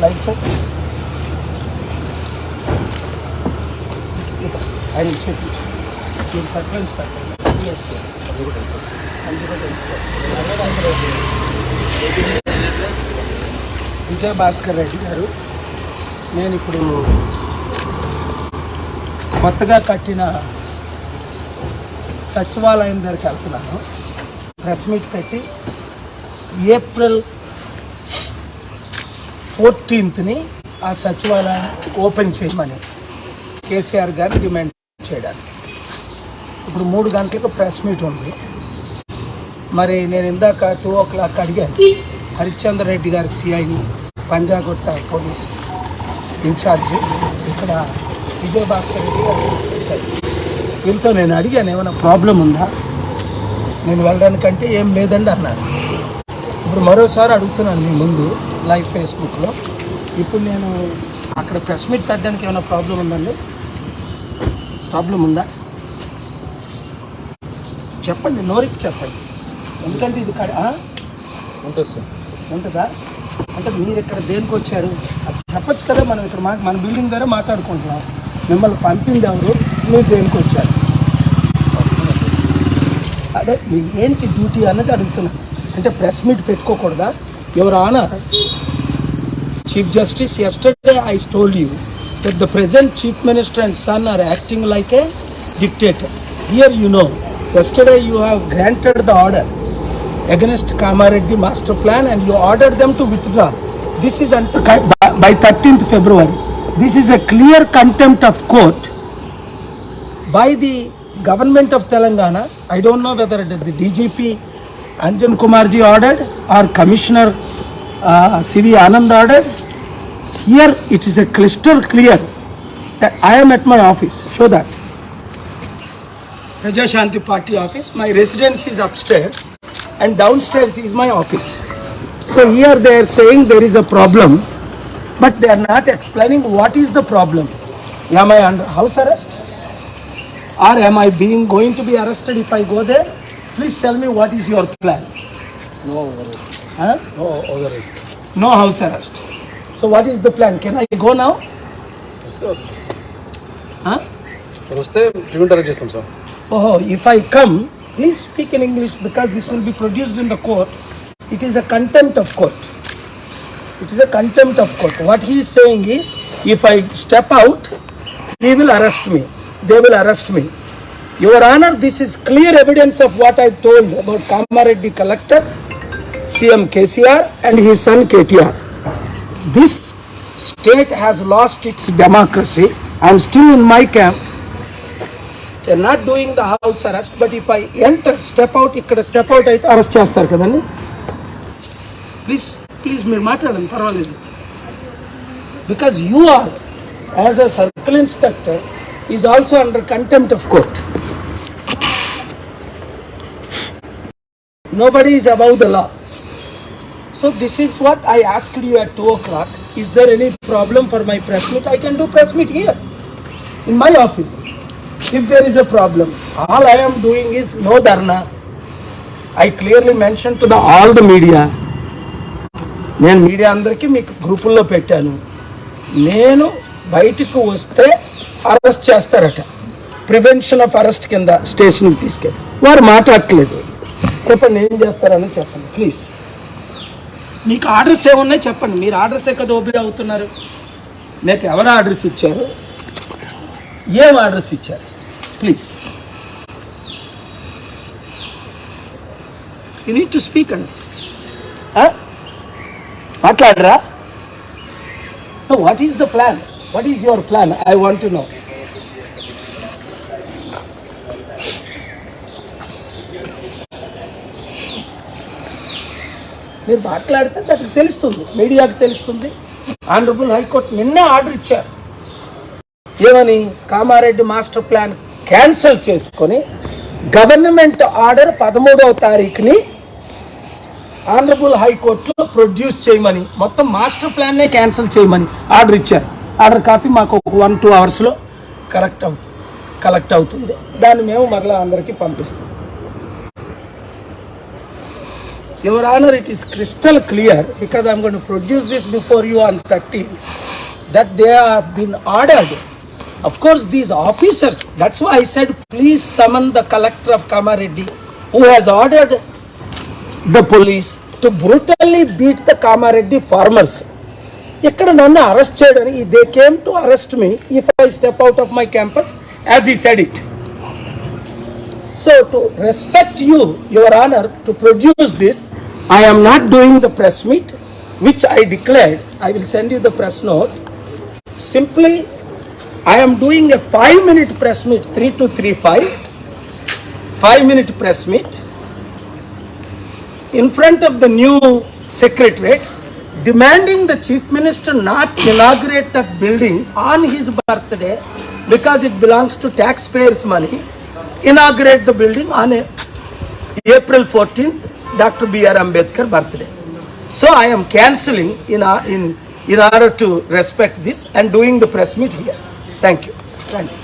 Light check ఆయన చెప్పించు మీరు circle inspector అది కూడా తెలుసుకో విజయ భాస్కర్ రెడ్డి గారు. నేను ఇప్పుడు కొత్తగా కట్టిన సచివాలయం దగ్గరికి వెళ్తున్నాను. ప్రెస్ మీట్ పెట్టి ఏప్రిల్ ఫోర్టీన్త్ని ఆ సచివాలయం ఓపెన్ చేయమని కేసీఆర్ గారిని డిమాండ్ చేయడానికి. ఇప్పుడు మూడు గంటలకు ప్రెస్ మీట్ ఉంది. మరి నేను ఇందాక టూ ఓ క్లాక్ అడిగాను హరిశ్చంద్ర రెడ్డి గారి సిఐని పంజాగుట్ట పోలీస్ ఇన్ఛార్జ్ ఇక్కడ విజయభాస్కర్ రెడ్డి గారు SI. వీళ్ళతో నేను అడిగాను ఏమైనా ప్రాబ్లం ఉందా? నేను వెళ్ళడానికంటే ఏం లేదండి అన్నారు. ఇప్పుడు మరోసారి అడుగుతున్నాను మీ ముందు లైవ్ ఫేస్బుక్లో ఇప్పుడు నేను అక్కడ ప్రెస్ మీట్ పెట్టడానికి ఏమైనా ప్రాబ్లం ఉందండి? ప్రాబ్లం ఉందా? చెప్పండి నోరికి చెప్పండి. ఎందుకంటే ఇది? ఉంటుంది సార్. ఉంటుందా? అంటే మీరు ఇక్కడ దేనికి వచ్చారు? అది చెప్పచ్చు కదా మనం ఇక్కడ మా మన బిల్డింగ్ దగ్గర మాట్లాడుకుంటున్నాం. మిమ్మల్ని పంపింది ఎవరు? మీరు దేనికి వచ్చారు. అదే మీ ఏంటి డ్యూటీ అన్నది అడుగుతున్నా. అంటే ప్రెస్ మీట్ పెట్టుకోకూడదా? ఎవరానా chief justice yesterday I stole you the present chief minister and son are acting like a dictator here you know yesterday you have granted the order against Kamareddy master plan and you order them to withdraw this is అంటూ by thirteenth February This is a clear contempt of court by the government of Telangana. I don't know whether it is the DGP Anjan Kumarji ordered or Commissioner uh, CV Anand ordered. Here it is a crystal clear that I am at my office. Show that. Praja Shanti Party office. My residence is upstairs and downstairs is my office. So here they are saying there is a problem, but they are not explaining what is the problem. Am I under house arrest? Or am I being going to be arrested if I go there? Please tell me what is your plan. No arrest. Huh? No arrest. No house arrest. So what is the plan? Can I go now? Huh? Oh, if I come, please speak in English because this will be produced in the court. It is a contempt of court. It is a contempt of court. What he is saying is, if I step out, he will arrest me. They will arrest me. Your Honor, this is clear evidence of what I told about Kamareddy collector, CM KCR and his son KTR. This state has lost its democracy. I am still in my camp. they're not doing the house arrest but if i enter step out ఇక్కడ step out అయితే arrest చేస్తారు కదండి please please మీరు మాట్లాడండి పర్వాలేదు because you are as a circle inspector is also under contempt of court nobody is above the law so this is what i asked you at 2 o'clock is there any problem for my press meet i can do press meet here in my office if there is a problem all i am doing is no dharna i clearly mentioned to the all the media నేను media అందరికీ మీకు గ్రూపుల్లో పెట్టాను. నేను బయటకు వస్తే arrest చేస్తారట. Prevention of arrest కింద స్టేషన్కి తీసుకెళ్ళి వారు మాట్లాడట్లేదు. చెప్పండి ఏం చేస్తారని చెప్పండి ప్లీజ్. మీకు ఆర్డర్స్ ఏమున్నాయి చెప్పండి. మీరు ఆర్డర్సే కదా ఓబీ అవుతున్నారు? మీకు ఎవరు ఆర్డర్స్ ఇచ్చారు? ఏం ఆర్డర్స్ ఇచ్చారు? Please. You need to speak అండి? మాట్లాడరా? What is the plan what is your plan I want to know మీరు మాట్లాడితే దానికి తెలుస్తుంది. మీడియాకి తెలుస్తుంది. ఆనరబుల్ హైకోర్టు నిన్నే ఆర్డర్ ఇచ్చారు. ఏమని? కామారెడ్డి మాస్టర్ ప్లాన్ క్యాన్సిల్ చేసుకొని గవర్నమెంట్ ఆర్డర్ పదమూడవ తారీఖుని ఆనరబుల్ హైకోర్టులో ప్రొడ్యూస్ చేయమని మొత్తం మాస్టర్ ప్లాన్నే క్యాన్సిల్ చేయమని ఆర్డర్ ఇచ్చారు. ఆర్డర్ కాపీ మాకు ఒక వన్ టూ అవర్స్లో కరెక్ట్ అవుతుంది కలెక్ట్ అవుతుంది. దాన్ని మేము మరలా అందరికీ పంపిస్తాం. Your honour it is crystal clear because I'm gonna produce this before you on thirty that they are been ordered Of course, these officers, that's why I said, please summon the collector of Kamareddy, who has ordered the police to brutally beat the Kamareddy farmers. ఇక్కడ నన్ను arrest చేయడానికి they came to arrest me if I step out of my campus as he said it so to respect you your honour to produce this I am not doing the press meet which I declared I will send you the press note simply I am doing a five minute press meet, three to three five, five minute press meet in front of the new secretariat, demanding the chief minister not inaugurate that building on his birthday because it belongs to taxpayers' money. Inaugurate the building on a April 14th, Dr. B.R. Ambedkar birthday. So I am cancelling in, in, in order to respect this and doing the press meet here. Thank you. Thank you.